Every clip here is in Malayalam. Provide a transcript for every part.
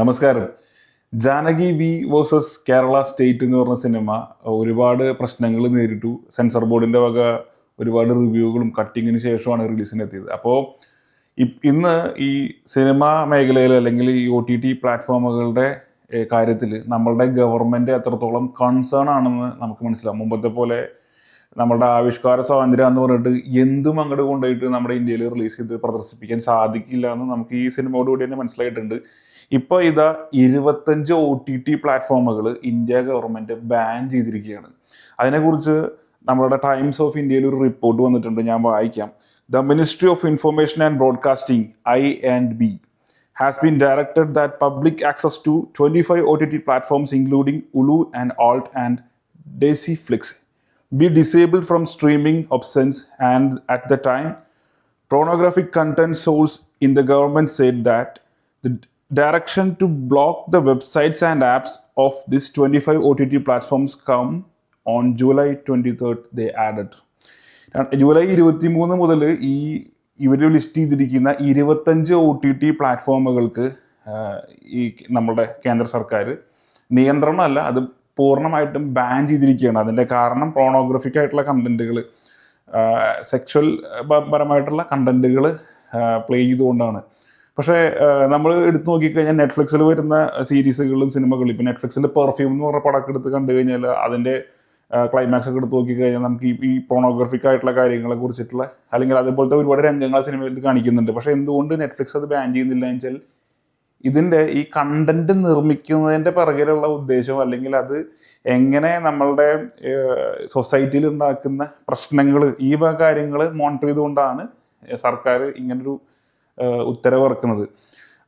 നമസ്കാരം. Janaki V versus Kerala state എന്ന് പറഞ്ഞ സിനിമ ഒരുപാട് പ്രശ്നങ്ങൾ നേരിട്ടു. സെൻസർ ബോർഡിന്റെ വക ഒരുപാട് റിവ്യൂകളും കട്ടിങ്ങിന് ശേഷമാണ് റിലീസിനെത്തിയത് അപ്പോൾ ഇന്ന് ഈ സിനിമ മേഖലയിൽ അല്ലെങ്കിൽ ഈ ഒ ടി ടി പ്ലാറ്റ്ഫോമുകളുടെ കാര്യത്തിൽ നമ്മളുടെ ഗവൺമെന്റ് എത്രത്തോളം കൺസേൺ ആണെന്ന് നമുക്ക് മനസ്സിലാവും. മുമ്പത്തെ പോലെ നമ്മുടെ ആവിഷ്കാര സ്വാതന്ത്ര്യം എന്ന് പറഞ്ഞിട്ട് എന്തും അങ്ങോട്ട് കൊണ്ടുപോയിട്ട് നമ്മുടെ ഇന്ത്യയിൽ റിലീസ് ചെയ്ത് പ്രദർശിപ്പിക്കാൻ സാധിക്കില്ല എന്ന് നമുക്ക് ഈ സിനിമയോടുകൂടി തന്നെ മനസ്സിലായിട്ടുണ്ട്. ഇപ്പോൾ ഇതാ ഇരുപത്തഞ്ച് ഒ ടി ടി പ്ലാറ്റ്ഫോമുകൾ ഇന്ത്യ ഗവൺമെന്റ് ബാൻ ചെയ്തിരിക്കുകയാണ്. അതിനെക്കുറിച്ച് നമ്മളുടെ ടൈംസ് ഓഫ് ഇന്ത്യയിൽ ഒരു റിപ്പോർട്ട് വന്നിട്ടുണ്ട് ഞാൻ വായിക്കാം. The ministry of information and broadcasting I and B has been directed that public access to twenty five O T T platforms including Ullu and ALTT and Desiflix be disabled from streaming options and at the time pornographic content source in the government said that direction to block the websites and apps of these 25 OTT platforms come on July 23rd, they added. July ഇരുപത്തി മൂന്ന് മുതൽ ഈ ഇവർ ലിസ്റ്റ് ചെയ്തിരിക്കുന്ന ഇരുപത്തഞ്ച് ഒ ടി ടി പ്ലാറ്റ്ഫോമുകൾക്ക് ഈ നമ്മുടെ കേന്ദ്ര സർക്കാർ നിയന്ത്രണമല്ല അത് പൂർണമായിട്ടും ബാൻ ചെയ്തിരിക്കുകയാണ് അതിന്റെ കാരണം പ്രോണോഗ്രഫിക് ആയിട്ടുള്ള കണ്ടന്റുകൾ സെക്ഷൽ പരമായിട്ടുള്ള കണ്ടന്റുകൾ പ്ലേ ചെയ്തുകൊണ്ടാണ് പക്ഷേ നമ്മൾ എടുത്തു നോക്കിക്കഴിഞ്ഞാൽ നെറ്റ്ഫ്ലിക്സിൽ വരുന്ന സീരീസുകളും സിനിമകളും ഇപ്പം നെറ്റ്ഫ്ലിക്സിൽ പെർഫ്യൂം എന്ന് പറഞ്ഞ പടക്കം എടുത്ത് കണ്ടു കഴിഞ്ഞാൽ അതിന്റെ ക്ലൈമാക്സ് ഒക്കെ എടുത്ത് നോക്കിക്കഴിഞ്ഞാൽ നമുക്ക് ഈ ഈ പോണോഗ്രഫിക് ആയിട്ടുള്ള കാര്യങ്ങളെ കുറിച്ചിട്ടുള്ള അല്ലെങ്കിൽ അതുപോലത്തെ ഒരുപാട് രംഗങ്ങൾ സിനിമയിൽ കാണിക്കുന്നുണ്ട്. പക്ഷേ എന്തുകൊണ്ട് നെറ്റ്ഫ്ലിക്സ് അത് ബാൻ ചെയ്യുന്നില്ല എന്ന് വെച്ചാൽ ഇതിന്റെ ഈ കണ്ടന്റ് നിർമ്മിക്കുന്നതിന്റെ പിറകിലുള്ള ഉദ്ദേശം അല്ലെങ്കിൽ അത് എങ്ങനെ നമ്മളുടെ സൊസൈറ്റിയിൽ ഉണ്ടാക്കുന്ന പ്രശ്നങ്ങൾ ഈ കാര്യങ്ങൾ മോണിറ്റർ ചെയ്തുകൊണ്ടാണ് സർക്കാർ ഇങ്ങനൊരു ഉത്തരവ് ഇറക്കുന്നത്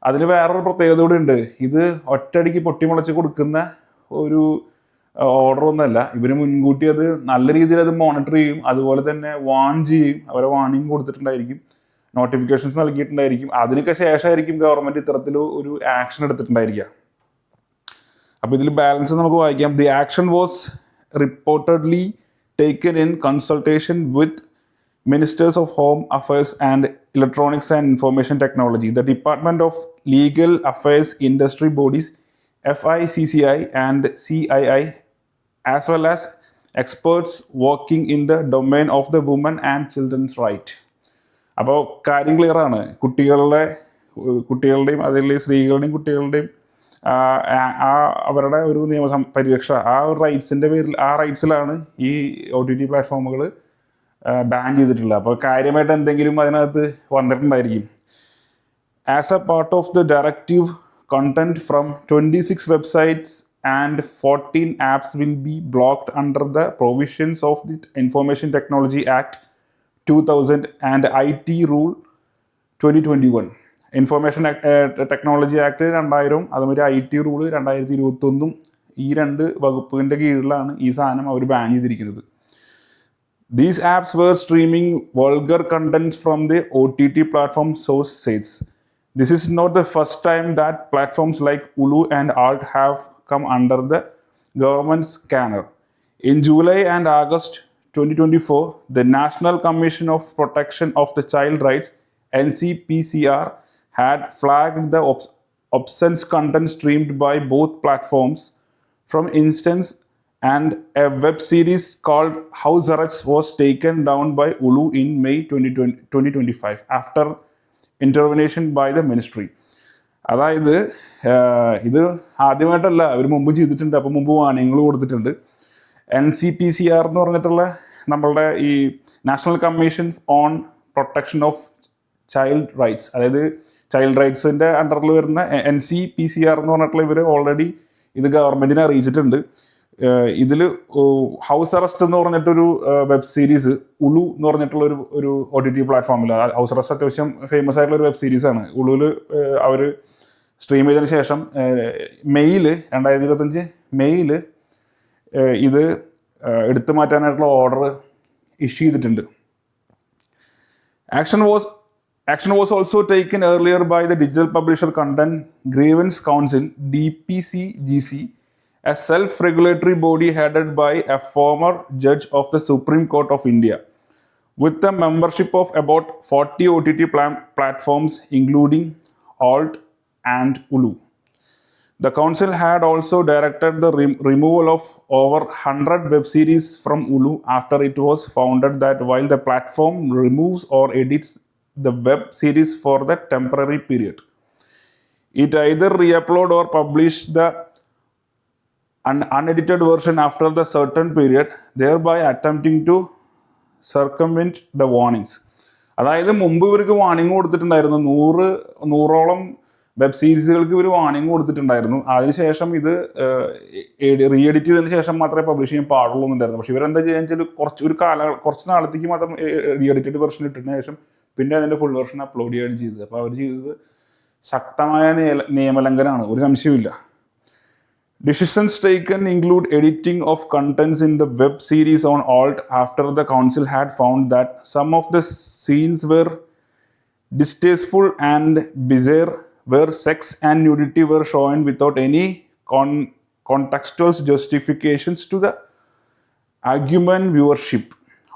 അതിന് വേറൊരു പ്രത്യേകത കൂടി ഉണ്ട്. ഇത് ഒറ്റയടിക്ക് പൊട്ടിമുളച്ച് കൊടുക്കുന്ന ഒരു ഓർഡർ ഒന്നല്ല. ഇവർ മുൻകൂട്ടി അത് നല്ല രീതിയിൽ അത് മോണിറ്റർ ചെയ്യും. അതുപോലെ തന്നെ വാൺ ചെയ്യും. അവരെ വാണിംഗ് കൊടുത്തിട്ടുണ്ടായിരിക്കും. നോട്ടിഫിക്കേഷൻസ് നൽകിയിട്ടുണ്ടായിരിക്കും. അതിനൊക്കെ ശേഷമായിരിക്കും ഗവൺമെന്റ് ഇത്തരത്തിൽ ഒരു ആക്ഷൻ എടുത്തിട്ടുണ്ടായിരിക്കുക. അപ്പോൾ ഇതിൽ ബാലൻസ് നമുക്ക് വായിക്കാം. The action was reportedly taken in consultation with ministers of home affairs and electronics and information technology the department of legal affairs industry bodies F I C C I and C I I as well as experts working in the domain of the women and children's right അപ്പോൾ കാര്യം ക്ലിയർ ആണ്. കുട്ടികളുടെ കുട്ടികളുടെയും അതിൽ സ്ത്രീകളുടെയും കുട്ടികളുടെയും ആ അവരുടെ ഒരു നിയമ പരിരക്ഷ ആ ഒരു റൈറ്റ്സിന്റെ പേരിൽ ആ റൈറ്റ്സിലാണ് ഈ ഒ ടി ടി പ്ലാറ്റ്ഫോമുകൾ ബാൻ ചെയ്തിട്ടുള്ളത് അപ്പോൾ കാര്യമായിട്ട് എന്തെങ്കിലും അതിനകത്ത് വന്നിട്ടുണ്ടായിരിക്കും. As a part of the directive content from twenty six websites and fourteen apps will be blocked under the provisions of the information technology act two thousand and I T rule twenty twenty one information technology act രണ്ടായിരവും അതുമാതിരി ഐ ടി റൂൾ രണ്ടായിരത്തി ഇരുപത്തൊന്നും ഈ രണ്ട് വകുപ്പിന്റെ കീഴിലാണ് ഈ സാധനം അവർ ബാൻ ചെയ്തിരിക്കുന്നത്. These apps were streaming vulgar contents from the OTT platform source sites. This is not the first time that platforms like Hulu and Alt have come under the government's scanner. In July and August 2024, the National Commission of Protection of the Child Rights NCPCR had flagged the obs- obscene content streamed by both platforms. From instance, and a web series called House Arrest was taken down by Ulu in May 2020, 2025 after intervention by the ministry അതായത് ഇത് ആദ്യമായിട്ടല്ല അവർ മുമ്പ് ചെയ്തിട്ടുണ്ട് അപ്പോൾ മുമ്പ് വാണിങ്ങൾ കൊടുത്തിട്ടുണ്ട്. N C P C R എന്ന് പറഞ്ഞിട്ടുള്ള നമ്മളുടെ ഈ national commission on protection of child rights അതായത് ചൈൽഡ് റൈറ്റ്സിന്റെ അണ്ടറിൽ വരുന്ന N C P C R എന്ന് പറഞ്ഞിട്ടുള്ള ഇവർ ഓൾറെഡി ഇത് ഗവൺമെന്റിനെ അറിയിച്ചിട്ടുണ്ട്. ഇതിൽ ഹൗസ് അറസ്റ്റ് എന്ന് പറഞ്ഞിട്ടൊരു വെബ് സീരീസ് ഉളു എന്ന് പറഞ്ഞിട്ടുള്ള ഒരു ഒരു ഒ ടി ടി പ്ലാറ്റ്ഫോമിൽ ഹൗസ് അറസ്റ്റ് അത്യാവശ്യം ഫേമസ് ആയിട്ടുള്ള ഒരു വെബ് സീരീസ് ആണ് ഉളുവിൽ അവർ സ്ട്രീം ചെയ്തതിന് ശേഷം മെയ്യിൽ രണ്ടായിരത്തി ഇരുപത്തഞ്ച് മെയ്യിൽ ഇത് എടുത്തു മാറ്റാനായിട്ടുള്ള ഓർഡർ ഇഷ്യൂ ചെയ്തിട്ടുണ്ട്. Action was action was also taken earlier by the digital publisher content grievance council D P C G C a self regulatory body headed by a former judge of the Supreme Court of India, with a membership of about 40 OTT pla- platforms, including Alt and Ulu. The council had also directed the rem- removal of over 100 web series from Ulu after it was founded that while the platform removes or edits the web series for the temporary period, it either re-upload or publish the un- unedited version after the certain period, thereby attempting to circumvent the warnings അതായത് മുമ്പ് ഇവർക്ക് വാണിംഗ് കൊടുത്തിട്ടുണ്ടായിരുന്നു. നൂറ് നൂറോളം വെബ് സീരീസുകൾക്ക് ഇവർ വാണിംഗ് കൊടുത്തിട്ടുണ്ടായിരുന്നു. അതിനുശേഷം ഇത് റീ എഡിറ്റ് ചെയ്തതിന് ശേഷം മാത്രമേ പബ്ലിഷ് ചെയ്യാൻ പാടുള്ളൂ എന്നുണ്ടായിരുന്നു. പക്ഷേ ഇവരെന്താ ചെയ്യാൻ വെച്ചാൽ കുറച്ച് ഒരു കാല കുറച്ച് നാളത്തേക്ക് മാത്രം റീ എഡിറ്റഡ് വെർഷൻ ഇട്ടതിന് ശേഷം പിന്നെ അതിന്റെ ഫുൾ വെർഷൻ അപ്ലോഡ് ചെയ്യുകയാണ് ചെയ്തത്. അപ്പോൾ അവർ ചെയ്തത് ശക്തമായ നിയ- നിയമലംഘനമാണ്. ഒരു സംശയമില്ല Decisions taken include editing of contents in the web series on Alt after the council had found that some of the scenes were distasteful and bizarre, where sex and nudity were shown without any con- contextual justifications to the argument viewership.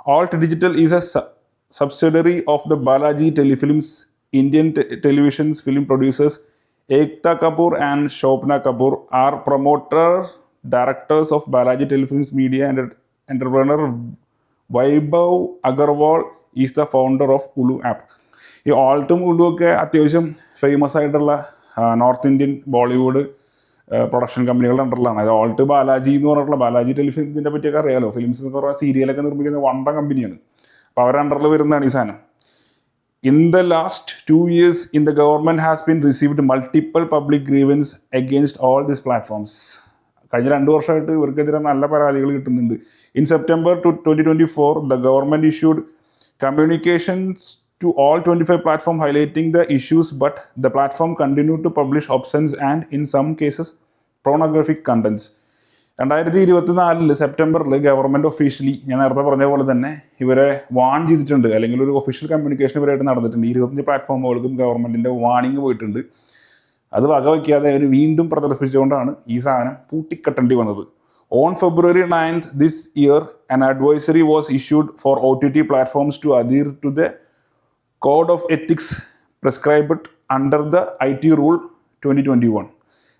Alt Digital is a su- subsidiary of the Balaji Telefilms Indian te- television's film producers. Ekta Kapoor and Shobna Kapoor are promoters, directors of Balaji Telefilms Media and entrepreneur Vaibhav Agarwal is the founder of Ulu app. ഈ ഓൾട്ടും ഉലു ഒക്കെ അത്യാവശ്യം ഫേമസ് ആയിട്ടുള്ള നോർത്ത് ഇന്ത്യൻ ബോളിവുഡ് പ്രൊഡക്ഷൻ കമ്പനികളുടെ അണ്ടറിലാണ് അത് ഓൾട്ട് ബാലാജി എന്ന് പറഞ്ഞിട്ടുള്ള ബാലാജി ടെലിഫിലിംസിനെ പറ്റിയൊക്കെ അറിയാലോ? ഫിലിംസ് എന്ന് പറഞ്ഞാൽ സീരിയലൊക്കെ നിർമ്മിക്കുന്ന വണ്ട കമ്പനിയാണ് അപ്പോൾ അവരുടെ അണ്ടറിൽ വരുന്നതാണ് ഈ സാധനം. In the last two years, in the government has been received multiple public grievance against all these platforms. കഴിഞ്ഞ രണ്ട് വർഷമായിട്ട് ഇവർക്കെതിരെ നല്ല പരാതികൾ കിട്ടുന്നുണ്ട് in September two twenty twenty four the government issued communications to all twenty five platform highlighting the issues but the platform continue to publish options and in some cases pornographic contents രണ്ടായിരത്തി ഇരുപത്തിനാലിൽ സെപ്റ്റംബറിൽ ഗവൺമെന്റ് ഒഫീഷ്യലി ഞാൻ നേരത്തെ പറഞ്ഞ പോലെ തന്നെ ഇവരെ വാൺ ചെയ്തിട്ടുണ്ട്. അല്ലെങ്കിൽ ഒരു ഒഫീഷ്യൽ കമ്മ്യൂണിക്കേഷൻ ഇവരായിട്ട് നടന്നിട്ടുണ്ട്. ഇരുപത്തഞ്ച് പ്ലാറ്റ്ഫോമുകൾക്കും ഗവൺമെന്റിന്റെ വാണിംഗ് പോയിട്ടുണ്ട്. അത് വകവയ്ക്കാതെ അവർ വീണ്ടും പ്രദർശിപ്പിച്ചുകൊണ്ടാണ് ഈ സാധനം പൂട്ടിക്കെട്ടേണ്ടി വന്നത്. On February ninth this year an advisory was issued for O T T platforms to OTT to the code of ethics code under the I T rule IT rule 2021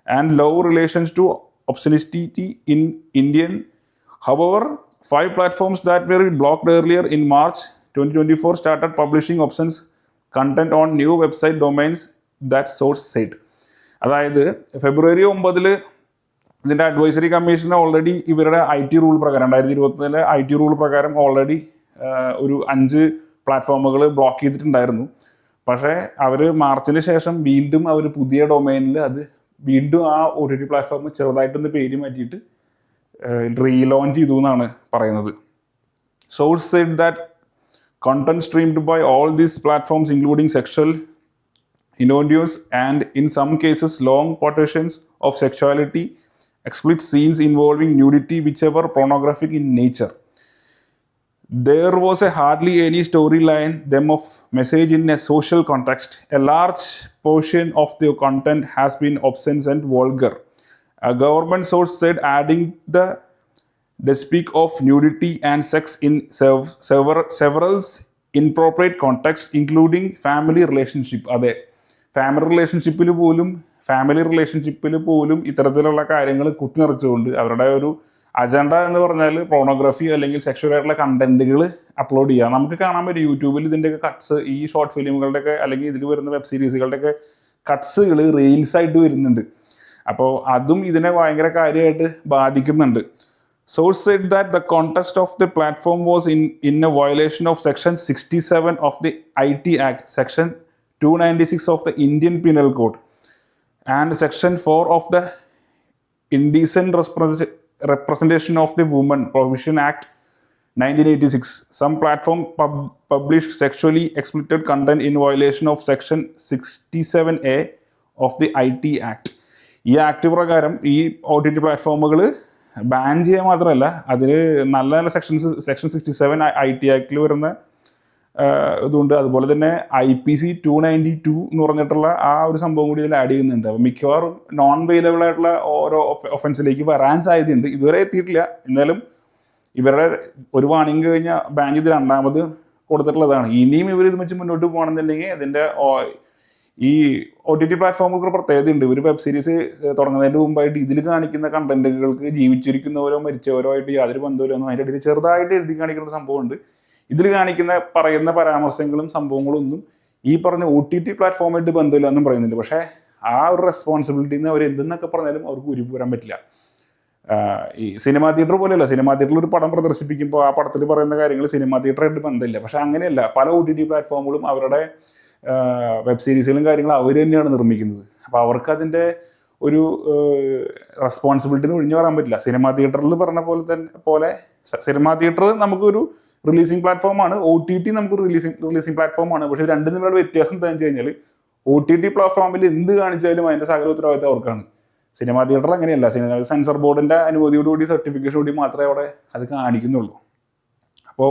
and law relations to obscenity in Indian. However, five platforms that were blocked earlier in March 2024 started publishing options content on new website domains that source said. അതായത് ഫെബ്രുവരി ഒമ്പതിൽ ഇതിന്റെ അഡ്വൈസറി കമ്മീഷൻ ഓൾറെഡി ഇവരുടെ ഐ ടി റൂൾ പ്രകാരം രണ്ടായിരത്തി ഇരുപത്തിനാല് ഐ ടി റൂൾ പ്രകാരം ഓൾറെഡി ഒരു അഞ്ച് പ്ലാറ്റ്ഫോമുകൾ ബ്ലോക്ക് ചെയ്തിട്ടുണ്ടായിരുന്നു പക്ഷേ അവർ മാർച്ചിന് ശേഷം വീണ്ടും അവർ പുതിയ ഡൊമൈനിൽ അത് വീണ്ടും ആ ഒ ടി ടി പ്ലാറ്റ്ഫോം ചെറുതായിട്ടൊന്ന് പേര് മാറ്റിയിട്ട് റീലോഞ്ച് ചെയ്തു എന്നാണ് പറയുന്നത്. Source said that content streamed by all these platforms including sexual innuendos and in some cases long portions of sexuality explicit scenes involving nudity which ever pornographic in nature there was a hardly any storyline them of message in a social context a large portion of the content has been obscene and vulgar a government source said adding the the speak of nudity and sex in sev- several several inappropriate contexts, including family relationship. അതെ ഫാമിലി റിലേഷൻഷിപ്പിൽ പോലും ഫാമിലി റിലേഷൻഷിപ്പിൽ പോലും ഇത്തരത്തിലുള്ള കാര്യങ്ങൾ കുത്തിനിറച്ചുകൊണ്ട് അവരുടെ ഒരു അജണ്ട എന്ന് പറഞ്ഞാൽ പ്രോണോഗ്രഫി അല്ലെങ്കിൽ സെക്ഷൽ ആയിട്ടുള്ള കണ്ടന്റുകൾ അപ്ലോഡ് ചെയ്യുക നമുക്ക് കാണാൻ പറ്റും യൂട്യൂബിൽ ഇതിന്റെയൊക്കെ കട്ട്സ് ഈ ഷോർട്ട് ഫിലിമുകളുടെയൊക്കെ അല്ലെങ്കിൽ ഇതിൽ വരുന്ന വെബ് സീരീസുകളുടെയൊക്കെ കട്ട്സുകൾ റീൽസ് ആയിട്ട് വരുന്നുണ്ട്. അപ്പോൾ അതും ഇതിനെ ഭയങ്കര കാര്യമായിട്ട് ബാധിക്കുന്നുണ്ട്. Source said that the context of the platform was in, in a violation of Section 67 of the IT Act, Section 296 of the Indian Penal Code, and Section 4 of the Indecent Repres- Representation of the Woman Prohibition Act 1986. Some platform pub- published sexually explicit content in violation of Section 67A of the IT Act. ഈ ആക്ട് പ്രകാരം ഈ ഒ ടി ടി പ്ലാറ്റ്ഫോമുകൾ ബാൻ ചെയ്യുക മാത്രമല്ല അതിൽ നല്ല നല്ല sections section sixty seven I T ആക്ടിൽ വരുന്ന ഇതുണ്ട്. അതുപോലെ തന്നെ I P C two ninety two എന്ന് പറഞ്ഞിട്ടുള്ള ആ ഒരു സംഭവം കൂടി ഇതിൽ ആഡ് ചെയ്യുന്നുണ്ട്. അപ്പോൾ മിക്കവാറും നോൺ വെയിലബിൾ ആയിട്ടുള്ള ഓരോ ഒഫൻസിലേക്ക് വരാൻ സാധ്യതയുണ്ട്. ഇതുവരെ എത്തിയിട്ടില്ല. എന്നാലും ഇവരുടെ ഒരു വാണിംഗ് കഴിഞ്ഞ ബാങ്ക് ഇത് രണ്ടാമത് കൊടുത്തിട്ടുള്ളതാണ്. ഇനിയും ഇവർ ഇത് വെച്ച് മുന്നോട്ട് പോകണമെന്നുണ്ടെങ്കിൽ അതിന്റെ ഈ ഒ ടി ടി പ്ലാറ്റ്ഫോമുകൾക്ക് പ്രത്യേകതയുണ്ട്. ഇവർ വെബ് സീരീസ് തുടങ്ങുന്നതിന് മുമ്പായിട്ട് ഇതിൽ കാണിക്കുന്ന കണ്ടന്റുകൾക്ക് ജീവിച്ചിരിക്കുന്നവരോ മരിച്ചവരോ ആയിട്ട് യാതൊരു ബന്ധമില്ല ഒന്നും അതിന്റെ ഇടയിൽ ചെറുതായിട്ട് എഴുതി കാണിക്കുന്ന സംഭവമുണ്ട്. ഇതിൽ കാണിക്കുന്ന പറയുന്ന പരാമർശങ്ങളും സംഭവങ്ങളും ഒന്നും ഈ പറഞ്ഞ ഒ ടി ടി പ്ലാറ്റ്ഫോമായിട്ട് ബന്ധമില്ല എന്നും പറയുന്നുണ്ട്. പക്ഷേ ആ ഒരു റെസ്പോൺസിബിലിറ്റിന്ന് അവർ എന്തെന്നൊക്കെ പറഞ്ഞാലും അവർക്ക് ഉരുപ്പ് വരാൻ പറ്റില്ല ഈ സിനിമാ തിയേറ്റർ പോലെയല്ല. സിനിമാ തിയേറ്ററിൽ ഒരു പടം പ്രദർശിപ്പിക്കുമ്പോൾ ആ പടത്തിൽ പറയുന്ന കാര്യങ്ങൾ സിനിമാ തിയേറ്ററായിട്ട് ബന്ധമില്ല. പക്ഷെ അങ്ങനെയല്ല. പല ഒ ടി ടി പ്ലാറ്റ്ഫോമുകളും അവരുടെ വെബ് സീരീസുകളും കാര്യങ്ങളും അവർ തന്നെയാണ് നിർമ്മിക്കുന്നത്. അപ്പോൾ അവർക്ക് അതിന്റെ ഒരു റെസ്പോൺസിബിലിറ്റി ഒഴിഞ്ഞു പറയാൻ പറ്റില്ല. സിനിമാ തിയേറ്ററിൽ പറഞ്ഞ പോലെ തന്നെ പോലെ സിനിമാ തിയേറ്റർ നമുക്കൊരു റിലീസിങ് പ്ലാറ്റ്ഫോമാണ് ഒ ടി ടി നമുക്ക് റിലീസിംഗ് റിലീസിങ് പ്ലാറ്റ്ഫോമാണ് പക്ഷേ രണ്ടും തമ്മിലുള്ള വ്യത്യാസം എന്താണെന്ന് വെച്ച് കഴിഞ്ഞാൽ ഒ ടി ടി പ്ലാറ്റ്ഫോമിൽ എന്ത് കാണിച്ചാലും അതിന്റെ സകല ഉത്തരവാദിത്തം അവർക്കാണ്. സിനിമ തിയേറ്റർ അങ്ങനെയല്ല. സിനിമ സെൻസർ ബോർഡിന്റെ അനുമതിയോടുകൂടി കൂടി മാത്രമേ അവിടെ അത് കാണിക്കുന്നുള്ളൂ. അപ്പോൾ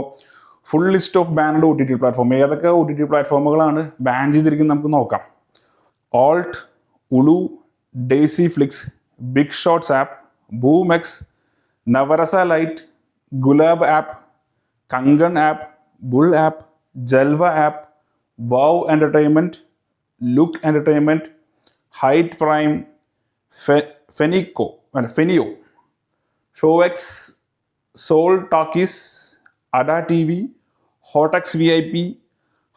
full list of banned O T T platform ഏതൊക്കെ ഒ ടി ടി പ്ലാറ്റ്ഫോമുകളാണ് ബാൻ ചെയ്തിരിക്കുന്നത് നമുക്ക് നോക്കാം. ALTT Ullu Desiflix big shots app Boomex Navarasa Lite Gulab app Kangan app, Bull app, Jalva app, Wow Entertainment, Look Entertainment, Height Prime, Fe- Fenico, and Fenio, Showx, Soul Talkies, Ada TV, Hotex VIP,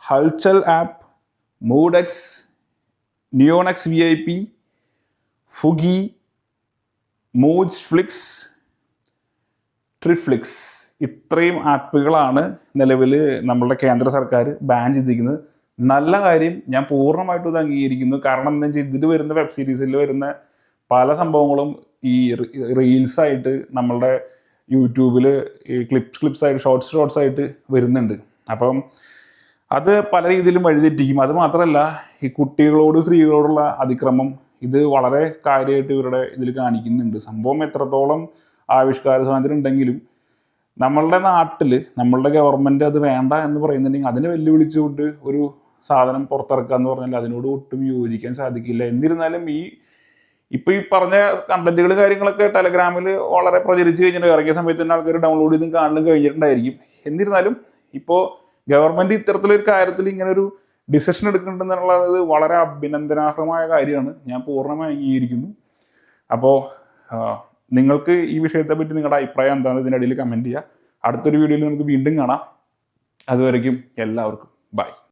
Hulchal app, Modex, Neonex VIP, Fugi, Moods I P Fugi Mojflix Triflicks ഇത്രയും ആപ്പുകളാണ് നിലവിൽ നമ്മളുടെ കേന്ദ്ര സർക്കാർ ബാൻ ചെയ്തിരിക്കുന്നത്. നല്ല കാര്യം ഞാൻ പൂർണമായിട്ടും ഇത് അംഗീകരിക്കുന്നു. കാരണം എന്താ വെച്ചാൽ ഇതിൽ വരുന്ന വെബ് സീരീസിൽ വരുന്ന പല സംഭവങ്ങളും ഈ റീൽസ് ആയിട്ട് നമ്മളുടെ യൂട്യൂബിൽ ഈ ക്ലിപ്സ് ക്ലിപ്സ് ആയിട്ട് ഷോർട്സ് ഷോർട്സ് ആയിട്ട് വരുന്നുണ്ട്. അപ്പം അത് പല രീതിയിലും വഴിതെറ്റിക്കും. അത് മാത്രമല്ല ഈ കുട്ടികളോട് സ്ത്രീകളോടുള്ള അതിക്രമം ഇത് വളരെ കാര്യമായിട്ട് ഇവരുടെ ഇതിൽ കാണിക്കുന്നുണ്ട്. സംഭവം എത്രത്തോളം ആവിഷ്കാര സ്വാതന്ത്ര്യം ഉണ്ടെങ്കിലും നമ്മളുടെ നാട്ടിൽ നമ്മളുടെ ഗവൺമെന്റ് അത് വേണ്ട എന്ന് പറയുന്നുണ്ടെങ്കിൽ അതിനെ വെല്ലുവിളിച്ചുകൊണ്ട് ഒരു സാധനം പുറത്തിറക്കുക എന്ന് പറഞ്ഞാൽ അതിനോട് ഒട്ടും യോജിക്കാൻ സാധിക്കില്ല. എന്നിരുന്നാലും ഈ ഇപ്പൊ ഈ പറഞ്ഞ കണ്ടന്റുകൾ കാര്യങ്ങളൊക്കെ ടെലഗ്രാമിൽ വളരെ പ്രചരിച്ചു കഴിഞ്ഞിട്ട് ഇറങ്ങിയ സമയത്ത് തന്നെ ആൾക്കാർ ഡൗൺലോഡ് ചെയ്തും കാണലും കഴിഞ്ഞിട്ടുണ്ടായിരിക്കും. എന്നിരുന്നാലും ഇപ്പോൾ ഗവൺമെന്റ് ഇത്തരത്തിലൊരു കാര്യത്തിൽ ഇങ്ങനെ ഒരു ഡിസിഷൻ എടുക്കുന്നുണ്ടെന്നുള്ളത് വളരെ അഭിനന്ദനാർഹമായ കാര്യമാണ്. ഞാൻ പൂർണമായി അംഗീകരിക്കുന്നു. അപ്പോൾ നിങ്ങൾക്ക് ഈ വിഷയത്തെ പറ്റി നിങ്ങളുടെ അഭിപ്രായം എന്താണ്? ഇടയിൽ കമന്റ് ചെയ്യുക. അടുത്തൊരു വീഡിയോയിൽ നമുക്ക് വീണ്ടും കാണാം. അതുവരയ്ക്കും എല്ലാവർക്കും ബൈ